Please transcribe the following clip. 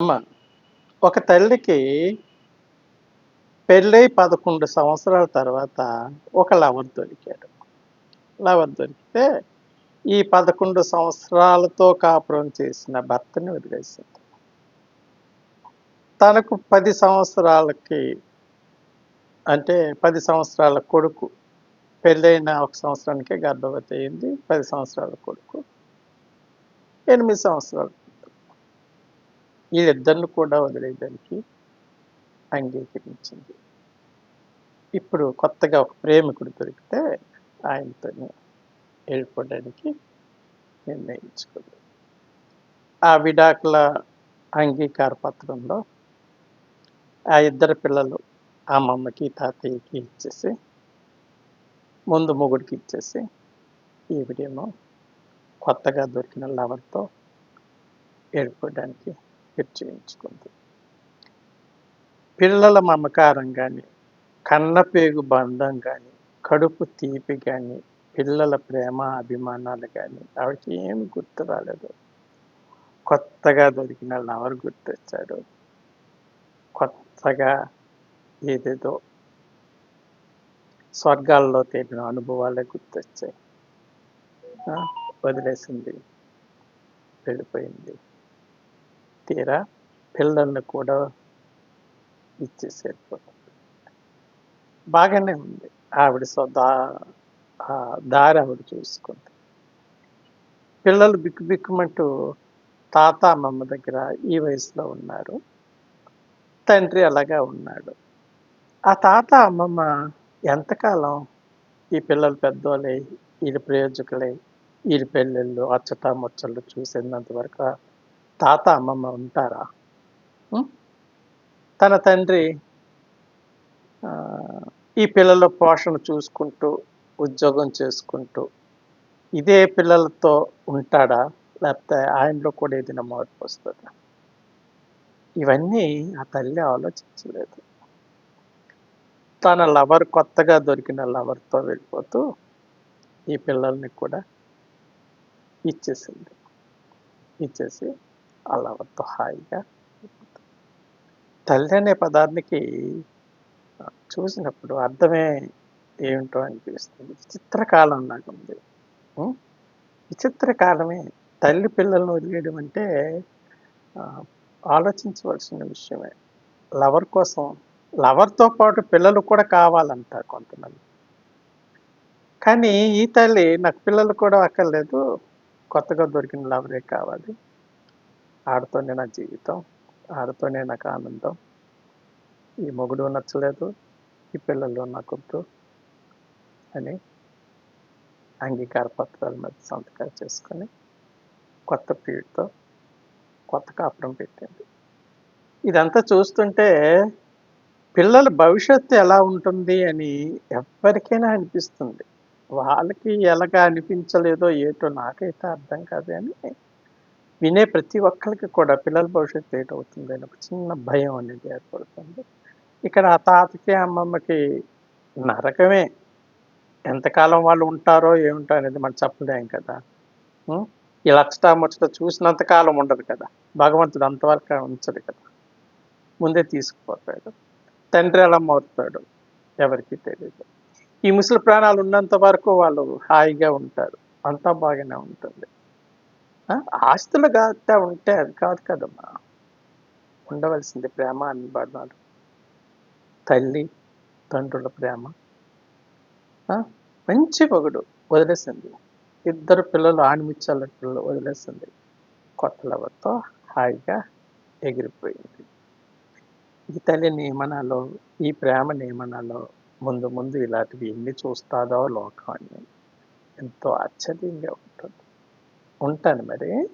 అమ్మ ఒక తల్లికి పెళ్ళై పదకొండు సంవత్సరాల తర్వాత ఒక లవర్ దొరికాడు. లవర్ దొరికితే ఈ పదకొండు సంవత్సరాలతో కాపురం చేసిన భర్తని వదిలేసింది తనకు పది సంవత్సరాలకి అంటే పది సంవత్సరాల కొడుకు పెళ్ళైన ఒక సంవత్సరానికే గర్భవతి అయింది పది సంవత్సరాల కొడుకు ఎనిమిది సంవత్సరాలు. వీళ్ళిద్దరిని కూడా వదిలేయడానికి అంగీకరించింది. ఇప్పుడు కొత్తగా ఒక ప్రేమికుడు దొరికితే ఆయనతో వెళ్ళిపోవడానికి నిర్ణయించుకుంది. ఆ విడాకుల అంగీకార పత్రంలో ఆ ఇద్దరు పిల్లలు అమ్మమ్మకి తాతయ్యకి ఇచ్చేసి ముందు మొగుడికి ఇచ్చేసి ఈవిడేమో కొత్తగా దొరికిన లవర్తో వెళ్ళిపోవడానికి హెచ్చరించుకుంది పిల్లల మమకారం కానీ కన్నపేగు బంధం కానీ కడుపు తీపి కానీ పిల్లల ప్రేమ అభిమానాలు కానీ ఆవిడకి ఏమి గుర్తు రాలేదు. కొత్తగా దొరికిన లవర్ గుర్తొచ్చాడు. కొత్తగా ఏదేదో స్వర్గాల్లో తేలిన అనుభవాలే గుర్తొచ్చాయి. వదిలేసింది. వెళ్ళిపోయింది. తీరా పిల్లల్ని కూడా ఇచ్చేసి బాగానే ఉంది. ఆవిడ సో దా దారి ఆవిడ చూసుకుంది. పిల్లలు బిక్కు బిక్కుమంటూ తాత అమ్మమ్మ దగ్గర ఈ వయసులో ఉన్నారు. తండ్రి అలాగా ఉన్నాడు. ఆ తాత అమ్మమ్మ ఎంతకాలం ఈ పిల్లలు పెద్దోళ్ళే వీళ్ళ ప్రయోజకులే వీళ్ళ పెళ్ళిళ్ళు అచ్చట ముచ్చళ్ళు చూసేంత వరకు తాత అమ్మమ్మ ఉంటారా? తన తండ్రి ఈ పిల్లల పోషణ చూసుకుంటూ ఉద్యోగం చేసుకుంటూ ఇదే పిల్లలతో ఉంటాడా? లేకపోతే ఆయనలో కూడా ఏదైనా మార్పు వస్తుందా? ఇవన్నీ ఆ తల్లి ఆలోచించలేదు. తన లవర్ కొత్తగా దొరికిన లవర్తో వెళ్ళిపోతూ ఈ పిల్లల్ని కూడా ఇచ్చేసింది. ఇచ్చేసి ఆ లవర్తో హాయిగా. తల్లి అనే పదానికి చూసినప్పుడు అర్థమే ఏమిటో అనిపిస్తుంది. విచిత్ర కాలం నాకు ఉంది. విచిత్ర కాలమే. తల్లి పిల్లలను వదిలేయడం అంటే ఆలోచించవలసిన విషయమే. లవర్ కోసం లవర్తో పాటు పిల్లలు కూడా కావాలంటారు కొంతమంది. కానీ ఈ తల్లి నాకు పిల్లలు కూడా అక్కర్లేదు. కొత్తగా దొరికిన లవరే కావాలి. ఆడతోనే నా జీవితం ఆడుతూనే నాకు ఆనందం. ఈ మొగుడు నచ్చలేదు ఈ పిల్లలు నాకొద్దు అని అంగీకార పత్రాల మీద సంతకాలు చేసుకొని కొత్త పీడితో కొత్త కాపురం పెట్టింది. ఇదంతా చూస్తుంటే పిల్లల భవిష్యత్తు ఎలా ఉంటుంది అని ఎవరికైనా అనిపిస్తుంది. వాళ్ళకి ఎలాగా అనిపించలేదో ఏటో నాకైతే అర్థం కాదు అని వినే ప్రతి ఒక్కరికి కూడా పిల్లల భవిష్యత్తు ఏటవుతుంది అని ఒక చిన్న భయం అనేది ఏర్పడుతుంది. ఇక్కడ ఆ తాతకి అమ్మమ్మకి నరకమే. ఎంతకాలం వాళ్ళు ఉంటారో ఏమిటో అనేది మనం చెప్పలేం కదా. ఈ లక్షట ముచ్చట చూసినంత కాలం ఉండదు కదా. భగవంతుడు అంతవరకు ఉంచడు కదా. ముందే తీసుకుపోతాడు. తండ్రి ఎలా మారుతాడు ఎవరికి తెలియదు ఈ ముసలి ప్రాణాలు ఉన్నంత వరకు వాళ్ళు హాయిగా ఉంటారు. అంతా బాగానే ఉంటుంది. ఆస్తులు కాస్త ఉంటే అది కాదు కదమ్మా. ఉండవలసింది ప్రేమ అనుబంధాలు. తల్లి తండ్రుల ప్రేమ. ఆ? మంచి మొగుడు వదిలేసింది. ఇద్దరు పిల్లలు ఆణిముచ్చాల పిల్లలు వదిలేసింది. కొత్త లవర్తో హాయిగా ఎగిరిపోయింది. ఈ తల్లి నియమనాలు ఈ ప్రేమ నియమనాలో ముందు ముందు ఇలాంటివి ఎన్ని చూస్తాదో లోకాన్ని ఎంతో ఆశ్చర్యంగా ఉంటుంది ఉంటాను మరి.